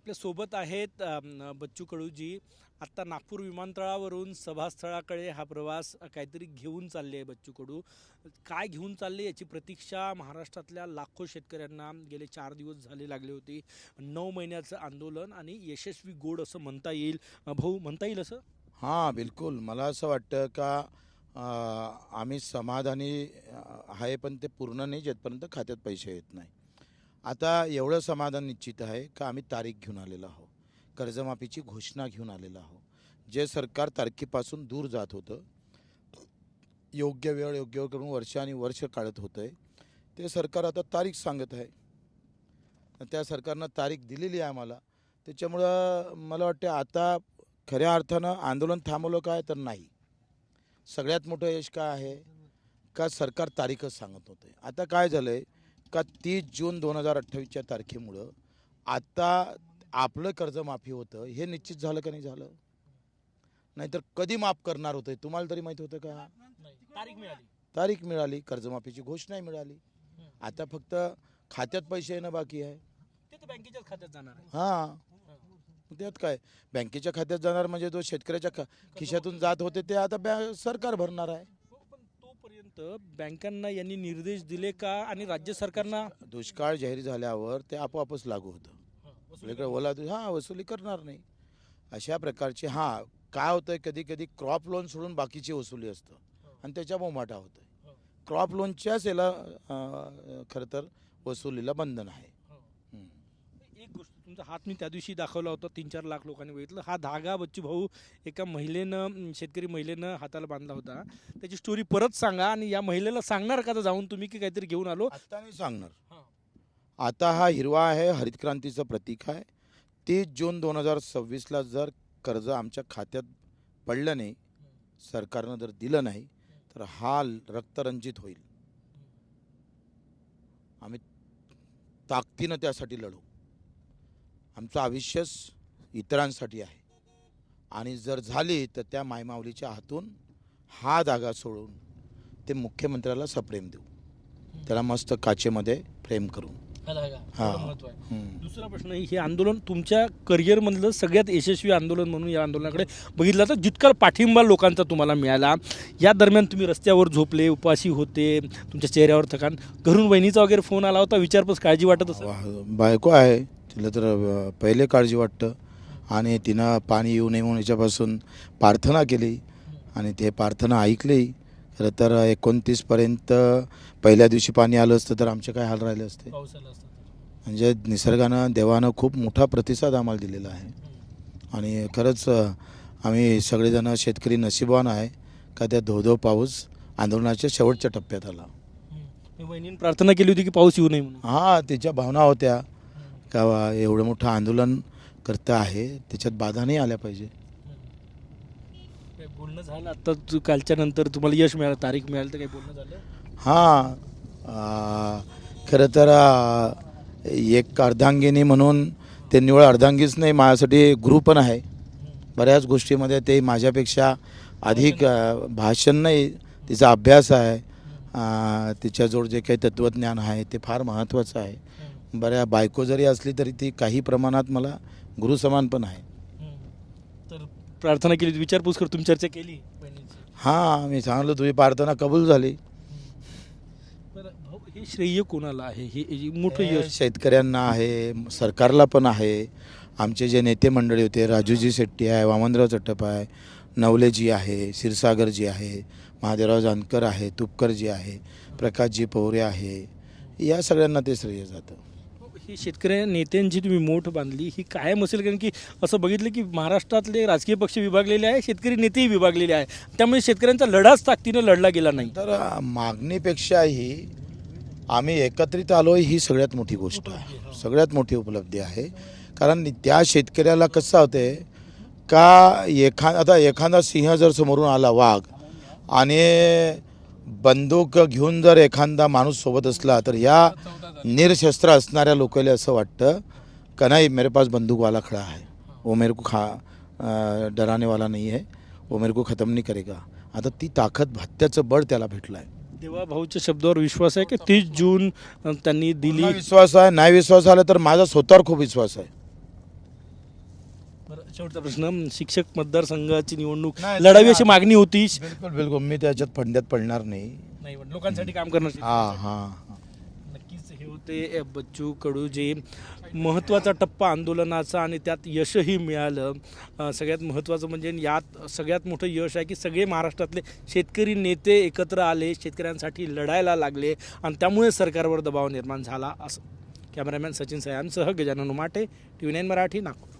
आपल्यासोबत आहेत बच्चू कडूजी. आत्ता नागपूर विमानतळावरून सभास्थळाकडे हा प्रवास काहीतरी घेऊन चालले आहे बच्चू कडू. काय घेऊन चालले याची प्रतीक्षा महाराष्ट्रातल्या लाखो शेतकऱ्यांना गेले चार दिवस झाले लागले होते. नऊ महिन्याचं आंदोलन आणि यशस्वी गोड असं म्हणता येईल. भाऊ म्हणता येईल असं? हां बिलकुल. मला असं वाटतं का आम्ही समाधानी आहे पण ते पूर्ण नाही जेथपर्यंत खात्यात पैसे येत नाही. आता एवढं समाधान निश्चित आहे का आम्ही तारीख घेऊन आलेलो आहोत? कर्जमाफीची घोषणा घेऊन आलेलो आहोत. जे सरकार तारखेपासून दूर जात होतं योग्य वेळ योग्य वेळ करून वर्ष आणि वर्ष काढत होतं आहे ते सरकार आता तारीख सांगत आहे. त्या सरकारनं तारीख दिलेली आहे आम्हाला. त्याच्यामुळं मला वाटते आता खऱ्या अर्थानं आंदोलन थांबवलं काय तर नाही. सगळ्यात मोठं यश काय आहे? का सरकार तारीखच सांगत होते आता काय झालं आहे का तीस जून दोन हजार अठ्ठावीसच्या तारखेमुळं आता आपलं कर्जमाफी होतं हे निश्चित झालं का नाही झालं? नाहीतर कधी माफ करणार होतं? तुम्हाला तरी माहीत होतं का? तारीख मिळाली. तारीख मिळाली कर्जमाफीची घोषणाही मिळाली. आता फक्त खात्यात पैसे येणं बाकी आहे. ते तर बँकेच्याच खात्यात जाणार आहे. हां. त्यात काय? बँकेच्या खात्यात जाणार म्हणजे जो शेतकऱ्याच्या खिशातून जात होते ते आता सरकार भरणार आहे. हो, पण तोपर्यंत बँकांना यांनी निर्देश दिले का आणि राज्य सरकारना? दुष्काळ जाहीर झाल्यावर ते आपोआपच लागू होतं. ओला हां वसुली करणार नाही. अशा प्रकारचे हां काय होतंय कधी कधी क्रॉप लोन सोडून बाकीची वसुली असतं. आणि त्याच्या बोमाटा होतोय. क्रॉप लोनच्याच याला खरं तर वसुलीला बंधन आहे. एक गोष्ट तुमचा हात मी त्या दिवशी दाखवला होता तीन चार लाख लोकांनी बघितलं. हा धागा बच्चू भाऊ एका महिलेनं शेतकरी महिलेनं हाताला बांधला होता. त्याची स्टोरी परत सांगा आणि या महिलेला सांगणार का आता जाऊन तुम्ही की काहीतरी घेऊन आलो? आता नाही सांगणार. आता हा हिरवा आहे हरित क्रांतीचं प्रतीक आहे. तीस जून दोन हजार सव्वीसला जर कर्ज आमच्या खात्यात पडलं नाही सरकारनं जर दिलं नाही तर हा रक्तरंजित होईल. आम्ही ताकदीनं त्यासाठी लढू. आमचं आयुष्यच इतरांसाठी आहे. आणि जर झाली तर त्या मायमाऊलीच्या हातून हा धागा सोडून ते मुख्यमंत्र्याला सप्रेम देऊ. त्याला मस्त काचेमध्ये फ्रेम करू धागा. एवढं महत्त्व आहे. हम्म. दुसरा प्रश्न हे आंदोलन तुमच्या करिअरमधलं सगळ्यात यशस्वी आंदोलन म्हणून या आंदोलनाकडे बघितलं तर जितका पाठिंबा लोकांचा तुम्हाला मिळाला या दरम्यान तुम्ही रस्त्यावर झोपले उपाशी होते तुमच्या चेहऱ्यावर थकान. घरून बहिणीचा वगैरे फोन आला होता विचारपूस काळजी वाटत बायको आहे. तिला तर पहिले काळजी वाटतं. आणि तिनं पाणी येऊ नये म्हणून याच्यापासून प्रार्थना केली. आणि ते प्रार्थना ऐकली. खरं तर एकोणतीसपर्यंत पहिल्या दिवशी पाणी आलं असतं तर आमचे काय हाल राहिले असते. म्हणजे निसर्गानं देवानं खूप मोठा प्रतिसाद आम्हाला दिलेला आहे. आणि खरंच आम्ही सगळेजण शेतकरी नशिबान आहे. का त्या धो धो पाऊस आंदोलनाच्या शेवटच्या टप्प्यात आला. मी बहिणीने प्रार्थना केली होती की पाऊस येऊ नये म्हणून. हां तिच्या भावना होत्या. का एवढं मोठं आंदोलन करतं आहे त्याच्यात बाधा नाही आल्या पाहिजे? काही बोलणं झालं आता? तू कालच्या नंतर तुम्हाला यश मिळालं तारीख मिळाली तर काही बोलणं झालं? हां. खरं तर एक अर्धांगिनी म्हणून ते निवळ अर्धांगीच नाही माझ्यासाठी गुरु पण आहे. बऱ्याच गोष्टीमध्ये ते माझ्यापेक्षा अधिक भाषण नाही तिचा अभ्यास आहे. तिच्याजवळ जे काही तत्त्वज्ञान आहे ते फार महत्त्वाचं आहे. बऱ्या बायको जरी असली तरी ती काही प्रमाणात मला गुरु समान पण आहे. तर प्रार्थना केली विचारपूस कर तुम्ही चर्चा केली हां मी सांगलो तुझी प्रार्थना कबूल झाली. हे श्रेय कोणाला आहे? हे मोठं यश. शेतकऱ्यांना आहे सरकारला पण आहे. आमचे जे नेते मंडळी होते राजूजी शेट्टी आहे वामनराव चट्टप आहे नवलेजी आहे क्षीरसागरजी आहे महादेवराव जानकर आहे तुपकरजी आहे प्रकाशजी पवरे आहे. या सगळ्यांना ते श्रेय जातं. ही शेतकऱ्या नेत्यांची तुम्ही मोठ बांधली ही कायम असेल कारण की असं बघितलं की महाराष्ट्रातले राजकीय पक्ष विभागलेले आहे शेतकरी नेतेही विभागलेले आहे. त्यामुळे शेतकऱ्यांचा लढाच ताकदीनं लढला गेला नाही. तर मागणीपेक्षाही आम्ही एकत्रित आलो ही सगळ्यात मोठी गोष्ट आहे. सगळ्यात मोठी उपलब्धी आहे. कारण त्या शेतकऱ्याला कसं होते का एखा आता एखादा सिंह जर समोरून आला वाघ आणि बंदूक घेऊन जर एखादा माणूस सोबत असला तर या निरशस्त्र असणाऱ्या लोकांना असं वाटतं का नाही मेरे पास बंदूकवाला खड़ा है वो मेरे को खा डराने वाला नहीं है. वो मेरे को ख़त्म नहीं करेगा. आता ती ताकद हत्याचं बळ त्याला भेटलं आहे देवा भाऊच्या शब्दावर विश्वास आहे की तीस जून त्यांनी दिली? विश्वास आहे. नाही विश्वास आला तर माझा स्वतःवर खूप विश्वास आहे. बरं, शेवटचा प्रश्न. शिक्षक मतदारसंघाची निवडणूक नाही, लढावी अशी मागणी होती? बिलकुल बिलकुल. मी त्याच्यात फंड्यात पडणार नाही. नाही पण लोकांसाठी काम करणार हा हा. ते बच्चू कडू जे महत्त्वाचा टप्पा आंदोलनाचा आणि त्यात यशही मिळालं. सगळ्यात महत्त्वाचं म्हणजे यात सगळ्यात मोठं यश आहे की सगळे महाराष्ट्रातले शेतकरी नेते एकत्र आले शेतकऱ्यांसाठी लढायला लागले आणि त्यामुळे सरकारवर दबाव निर्माण झाला असं. Cameraman Sachin सयांसह Gajanan Umate T V nine Marathi Nagpur.